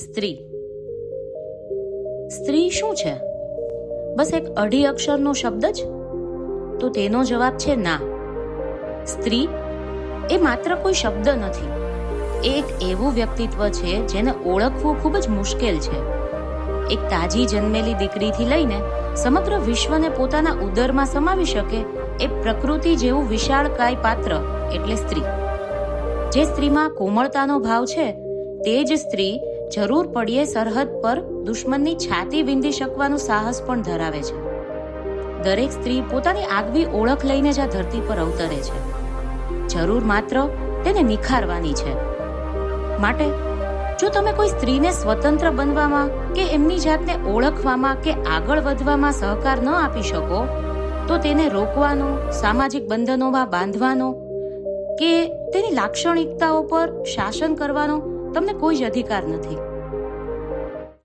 સ્ત્રી. સ્ત્રી શું છે? બસ એક અઢી અક્ષરનો શબ્દ જ? તો તેનો જવાબ છે ના. સ્ત્રી એ માત્ર કોઈ શબ્દ નથી. એ એક એવું વ્યક્તિત્વ છે જેને ઓળખવું ખૂબ જ મુશ્કેલ છે. એક તાજી જન્મેલી દીકરીથી લઈને સમગ્ર વિશ્વને પોતાના ઉદરમાં સમાવી શકે એ પ્રકૃતિ જેવું વિશાળકાય પાત્ર એટલે સ્ત્રી. જે સ્ત્રીમાં કોમળતાનો ભાવ છે, તે જ સ્ત્રી જરૂર પડીએ સરહદ પર દુશ્મનની છાતી વિંધી શકવાનું સાહસ પણ ધરાવે છે. દરેક સ્ત્રી પોતાની આગવી ઓળખ લઈને જ આ ધરતી પર અવતરે છે. જરૂર માત્ર તેને નિખારવાની છે. માટે, જો તમે કોઈ સ્ત્રીને સ્વતંત્ર બનવામાં કે એમની જાતને ઓળખવામાં કે આગળ વધવામાં સહકાર ન આપી શકો, તો તેને રોકવાનો, સામાજિક બંધનોમાં બાંધવાનો કે તેની લાક્ષણિકતાઓ પર શાસન કરવાનો તમને કોઈ જ અધિકાર નથી.